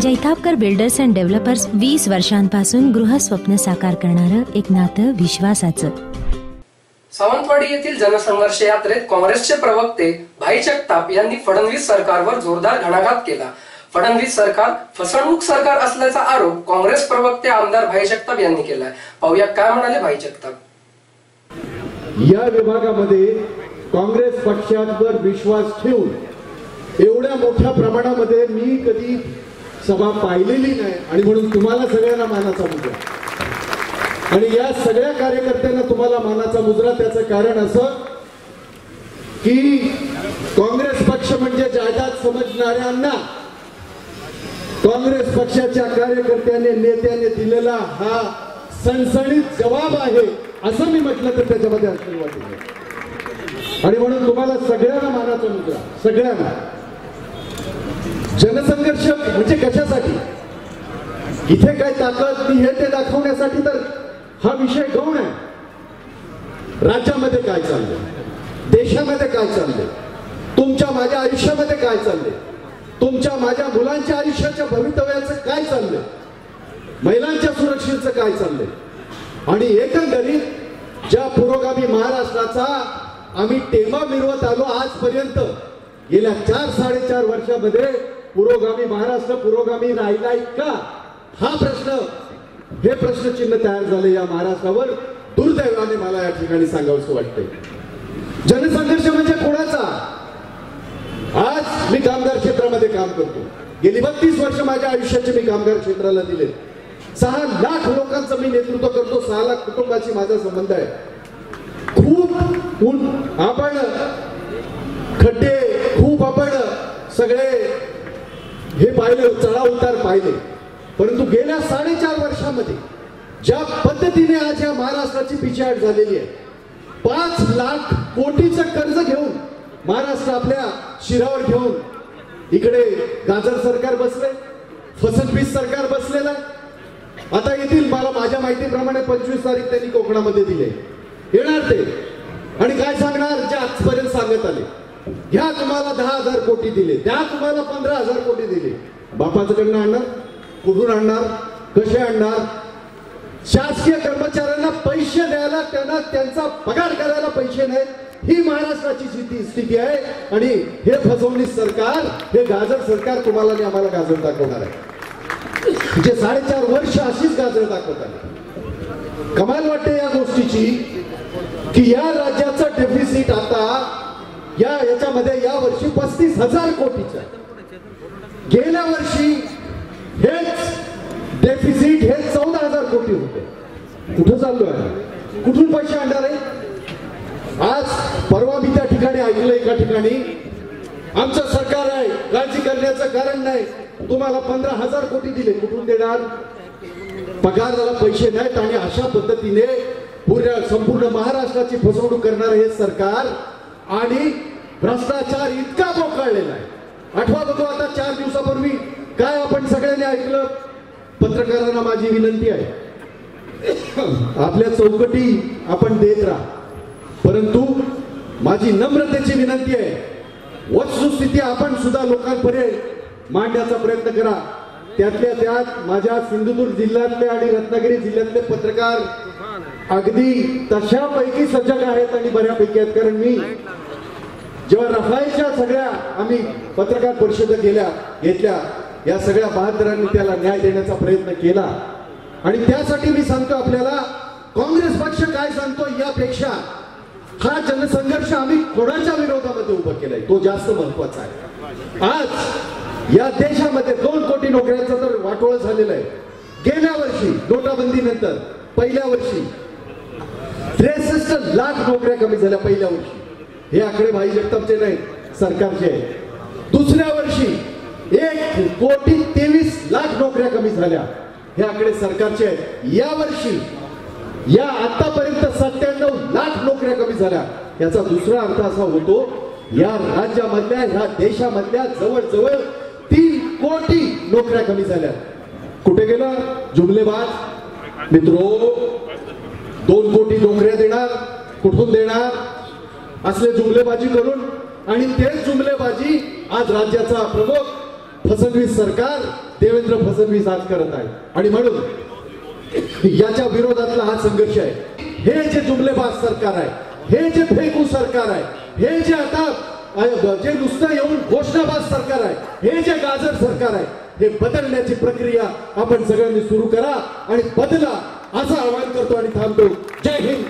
Jaitapkar builders and developers वीस वर्षांपासून गृहस्वप्न साकार करणारं एक नातं विश्वासाचं. सावंतवाडी येथील जनसंघर्ष यात्रेत काँग्रेसचे प्रवक्ते भाई जगताप यांनी फडणवीस सरकारवर जोरदार घणाघात केला. फडणवीस सरकार फसवणूक सरकार असल्याचा आरोप काँग्रेस प्रवक्ते आमदार भाई जगताप यांनी केलाय. पाहूया काय म्हणाले भाई जगताप. या विभागामध्ये काँग्रेस पक्षावर विश्वास ठेवून एवढ्या मोठ्या प्रमाणामध्ये मी कधी सभा पाहिलेली नाही आणि म्हणून तुम्हाला सगळ्यांना मानाचा मुद्रा. आणि या सगळ्या कार्यकर्त्यांना तुम्हाला मानाचा मुद्रा. त्याचं कारण असं की काँग्रेस पक्ष म्हणजे जायदाद समजणाऱ्यांना काँग्रेस पक्षाच्या कार्यकर्त्याने नेत्याने दिलेला हा सणसणीत जबाब आहे असं मी म्हटलं तर त्याच्यामध्ये अडचण वाटेल आणि म्हणून तुम्हाला सगळ्यांना मानाचा मुद्रा. सगळ्यांना. जनसंघर्ष म्हणजे कशासाठी? इथे काय ताकद मी हे ते दाखवण्यासाठी तर हा विषय गौण आहे. राज्यामध्ये काय चाललंय? देशामध्ये काय चाललंय? तुमच्या माझ्या आयुष्यामध्ये काय चाललंय? तुमच्या माझ्या मुलांच्या आयुष्याच्या भवितव्याचं काय चाललंय? महिलांच्या सुरक्षेचं काय चाललंय? आणि एकंदरीत ज्या पुरोगामी महाराष्ट्राचा आम्ही टेमा मिरवत आलो आजपर्यंत गेल्या चार साडेचार वर्षामध्ये पुरोगामी महाराष्ट्र पुरोगामी राहिलाय का? हा प्रश्न हे प्रश्नचिन्ह तयार झाले या महाराष्ट्रावर. दुर्दैवाने मला या ठिकाणी सांगावंसं वाटतंय. जनसंघर्ष म्हणजे कोणाचा? आज मी कामगार क्षेत्रामध्ये काम करतो. गेली बत्तीस वर्ष माझ्या आयुष्याचे मी कामगार क्षेत्राला दिले. सहा लाख लोकांचं मी नेतृत्व करतो. सहा लाख कुटुंबाशी माझा संबंध आहे. खूप आपण खड्डे खूप आपण सगळे हे पाहिले चढा उतार पाहिले. परंतु गेल्या साडेचार वर्षामध्ये ज्या पद्धतीने आज या महाराष्ट्राची पिछाड झालेली आहे पाच लाख कोटीचं कर्ज घेऊन महाराष्ट्र आपल्या शिरावर घेऊन इकडे गाजर सरकार बसले फसलपीस सरकार बसलेलं आहे. आता येतील मला माझ्या माहितीप्रमाणे पंचवीस तारीख त्यांनी कोकणामध्ये दिले येणार ते. आणि काय सांगणार? जे आजपर्यंत सांगत आले. घ्या तुम्हाला दहा हजार कोटी दिले द्या तुम्हाला पंधरा हजार कोटी दिले. बापाचं आणणार कुठून आणणार कसे आणणार? शासकीय कर्मचाऱ्यांना पैसे द्यायला त्यांना त्यांचा पगार करायला पैसे नाहीत. ही महाराष्ट्राची स्थिती स्थिती आहे. आणि हे फसवणी सरकार हे गाजर सरकार तुम्हाला आणि आम्हाला गाजर दाखवणार आहे. जे साडेचार वर्ष अशीच गाजर दाखवत आहे कमाल वाटते या गोष्टीची की या राज्याचं डेफिसिट आता या याच्यामध्ये या वर्षी पस्तीस हजार कोटीचं. गेल्या वर्षी हेच डेफिसिट हे चौदा हजार कोटी होते. कुठं चाललो आहे कुठून पैसे आणणार आहे? आज परवा मी त्या ठिकाणी ऐकलं एका ठिकाणी आमचं सरकार आहे काळजी करण्याचं कारण नाही. तुम्हाला पंधरा हजार कोटी दिले कुठून देणार? पगाराला पैसे नाहीत आणि अशा पद्धतीने पूर्ण संपूर्ण महाराष्ट्राची फसवणूक करणारं हे सरकार आणि भ्रष्टाचार इतका बोकाळलेला आहे. आठवा होतो आता चार दिवसापूर्वी काय आपण सगळ्यांनी ऐकलं? पत्रकारांना माझी विनंती आहे. आपल्या चौकटी आपण देत राहा. परंतु माझी नम्रतेची विनंती आहे वस्तुस्थिती आपण सुद्धा लोकांपर्यंत मांडण्याचा प्रयत्न करा. त्यातल्या त्यात माझ्या सिंधुदुर्ग जिल्ह्यातले आणि रत्नागिरी जिल्ह्यातले पत्रकार अगदी तशापैकी सजग आहेत आणि बऱ्यापैकी आहेत. कारण मी जेव्हा रफाईच्या सगळ्या आम्ही पत्रकार परिषद केल्या घेतल्या या सगळ्या बहादरांनी त्याला न्याय देण्याचा प्रयत्न केला. आणि त्यासाठी मी सांगतो आपल्याला काँग्रेस पक्ष काय सांगतो यापेक्षा हा जनसंघर्ष आम्ही कोणाच्या विरोधामध्ये उभा केलाय? तो जास्त महत्त्वाचा आहे. आज या देशामध्ये दोन कोटी नोकऱ्यांचं तर वाटोळ झालेलं आहे. गेल्या वर्षी नोटाबंदी नंतर पहिल्या वर्षी त्रेसष्ट लाख नोकऱ्या कमी झाल्या पहिल्या वर्षी. हे आकडे भाई जगतापचे नाही सरकारचे आहेत. दुसऱ्या वर्षी एक कोटी तेवीस लाख नोकऱ्या कमी झाल्या. हे आकडे सरकारचे आहेत. या वर्षी या आतापर्यंत सत्त्याण्णव लाख नोकऱ्या कमी झाल्या. याचा दुसरा अर्थ असा होतो या राज्यामधल्या ह्या देशामधल्या जवळजवळ तीन कोटी नोकऱ्या कमी झाल्या. कुठे गेला? जुमलेबाज मित्रो दोन कोटी नोकऱ्या देणार कुठून देणार? असले जुमलेबाजी करून आणि तेच जुमलेबाजी आज राज्याचा प्रमुख फसवणीस सरकार देवेंद्र फडणवीस आज करत आहे आणि म्हणून याच्या विरोधातला हा संघर्ष आहे. हे जे जुमलेबाज सरकार आहे हे जे फेकू सरकार आहे हे जे आता जे नुसतं येऊन घोषणाबाज सरकार आहे हे जे गाजर सरकार आहे हे बदलण्याची प्रक्रिया आपण सगळ्यांनी सुरू करा आणि बदला असं आवाहन करतो आणि थांबतो. जय हिंद